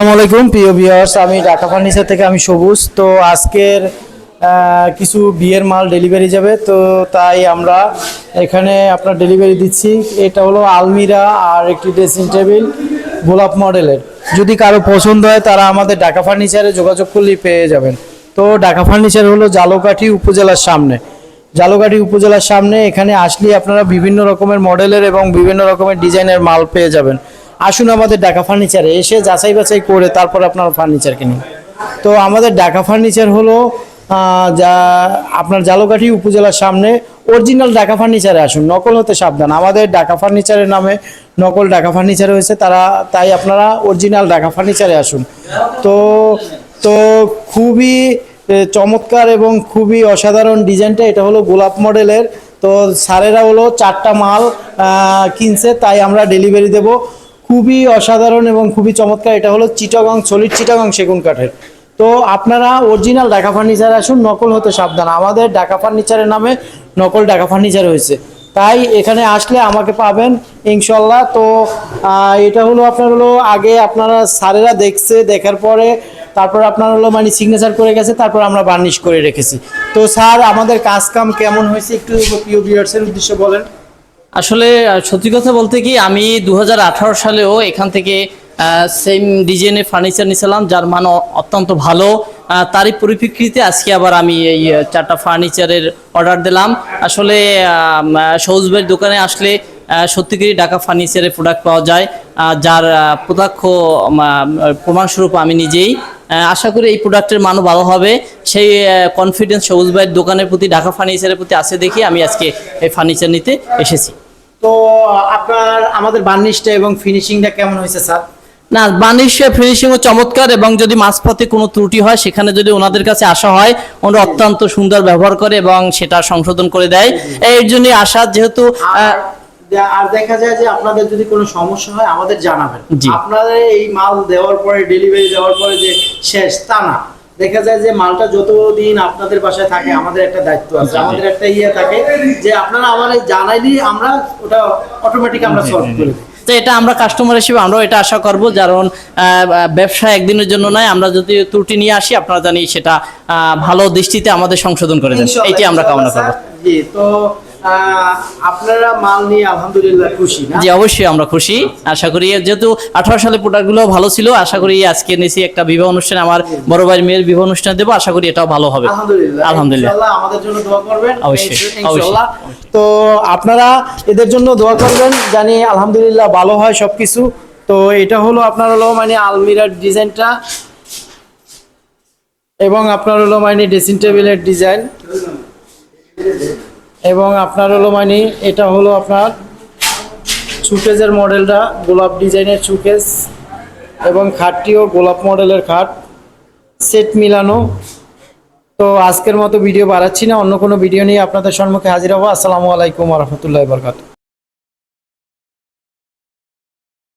আসসালামু আলাইকুম, প্রিয় ভিউয়ার্স। আমি ঢাকা ফার্নিচার থেকে আমি সবুজ। তো আজকের কিছু বিয়ের মাল ডেলিভারি যাবে। তো তাই আমরা এখানে আপনার ডেলিভারি দিচ্ছি। এটা হলো আলমিরা আর একটি ড্রেসিং টেবিল গোলাপ মডেলের। যদি কারও পছন্দ হয়, তারা আমাদের ঢাকা ফার্নিচারে যোগাযোগ করলেই পেয়ে যাবেন। তো ঢাকা ফার্নিচার হলো জালকাঠি উপজেলার সামনে। জালকাঠি উপজেলার সামনে এখানে আসলে আপনারা বিভিন্ন রকমের মডেলের এবং বিভিন্ন রকমের ডিজাইনের মাল পেয়ে যাবেন। আসুন আমাদের ঢাকা ফার্নিচারে এসে যাচাই বাছাই করে তারপর আপনার ফার্নিচার কিনুন। তো আমাদের ঢাকা ফার্নিচার হলো যা আপনার জালকাঠি উপজেলার সামনে অরিজিনাল ঢাকা ফার্নিচারে আসুন। নকল হতে সাবধান। আমাদের ঢাকা ফার্নিচারের নামে নকল ঢাকা ফার্নিচার হয়েছে তারা, তাই আপনারা অরিজিনাল ঢাকা ফার্নিচারে আসুন। তো তো খুবই চমৎকার এবং খুবই অসাধারণ ডিজাইনটা, এটা হলো গোলাপ মডেলের। তো স্যারেরা হলো চারটা মাল কিনছে, তাই আমরা ডেলিভারি দেব। খুবই অসাধারণ এবং খুবই চমৎকার। এটা হলো চিটাগং, সলিড চিটাগং সেগুন কাঠের। তো আপনারা অরিজিনাল ঢাকা ফার্নিচার আসুন, নকল হতে সাবধান। আমাদের ঢাকা ফার্নিচারের নামে নকল ঢাকা ফার্নিচার হয়েছে। তাই এখানে আসলে আমাকে পাবেন ইনশাল্লাহ তো এটা হলো আপনার হলো আগে আপনারা স্যারেরা দেখছে, দেখার পরে তারপর আপনার হলো মানে সিগনেচার করে গেছে, তারপর আমরা বার্নিশ করে রেখেছি। তো স্যার, আমাদের কাজ কাম কেমন হয়েছে? একটু প্রিয় উদ্দেশ্যে বলেন। আসলে সত্যি কথা বলতে কি, আমি দু হাজার আঠারো সালেও এখান থেকে সেম ডিজাইনের ফার্নিচার নিয়েছিলাম যার মান অত্যন্ত ভালো। তারই পরিপ্রেক্ষিতে আজকে আবার আমি এই চারটা ফার্নিচারের অর্ডার দিলাম। আসলে সৌজবের দোকানে আসলে সত্যিকারই ঢাকা ফার্নিচারের প্রোডাক্ট পাওয়া যায় যার প্রত্যক্ষ প্রমাণস্বরূপ আমি নিজেই আশা করি এই প্রোডাক্টের মানও ভালো হবে। সেই কনফিডেন্স সবুজ ভাইয়ের দোকানের প্রতি ঢাকা ফার্নিচারের প্রতি আছে দেখে আমি আজকে এই ফার্নিচার নিতে এসেছি। তো আপনার আমাদের বার্নিশটা এবং ফিনিশিংটা কেমন হয়েছে স্যার? না বার্নিশ ফিনিশিংও চমৎকার এবং যদি মাঝপথে কোনো ত্রুটি হয় সেখানে যদি ওনাদের কাছে আসা হয় ওনারা অত্যন্ত সুন্দর ব্যবহার করে এবং সেটা সংশোধন করে দেয়। এর জন্য আসা যেহেতু আর দেখা যায় যে আপনাদের যদি কোনো সমস্যা হয় আমাদের জানাবেন। আপনাদের এই মাল দেওয়ার পরে ডেলিভারি দেওয়ার পরে যে শেষ তা না। দেখা যায় যে মালটা যতদিন আপনাদের বাসায় থাকে আমাদের একটা দায়িত্ব আছে। আমাদের একটা ইয়ে থাকে যে আপনারা আমাদের জানাইলি আমরা ওটা অটোমেটিক আমরা সলভ করে তো এটা আমরা কাস্টমার হিসেবে আমরাও এটা আশা করব কারণ আহ, ব্যবসা একদিনের জন্য নয় আমরা যদি ত্রুটি নিয়ে আসি আপনারা জানি সেটা আহ, ভালো দৃষ্টিতে আমাদের সংশোধন করে দেন। এটি আমরা কামনা করব। জি তো আপনারা মাল নিয়ে আলহামদুলিল্লাহ খুশি না? জি অবশ্যই আমরা খুশি। আশা করি যেহেতু আঠারো সালে প্রোডাক্টগুলো ভালো ছিল আশা করি আজকে নিয়েছি একটা বিবাহ অনুষ্ঠানে আমার বড় ভাইয়ের মেয়ের বিবাহ অনুষ্ঠান দেবো আশা করি এটাও ভালো হবে। আলহামদুলিল্লাহ। আলহামদুলিল্লাহ। আমাদের জন্য দোয়া করবেন অবশ্যই, ইনশাআল্লাহ। তো আপনারা এদের জন্য দোয়া করবেন জানি আলহামদুলিল্লাহ ভালো হয় সবকিছু। তো এটা হলো আপনার হলো মানে আলমিরার ডিজাইনটা এবং আপনার হলো মানে ড্রেসিং টেবিলের ডিজাইন। এবং আপনার হলো মানে এটা হলো আপনার সুকেজের মডেলটা, গোলাপ ডিজাইনের সুকেজ এবং খাটটিও গোলাপ মডেলের খাট, সেট মিলানো। তো আজকের মতো ভিডিও বাড়াচ্ছি না, অন্য কোনো ভিডিও নিয়ে আপনাদের সম্মুখে হাজির হব। আসসালামু আলাইকুম রহমতুল্লাহ বরকাত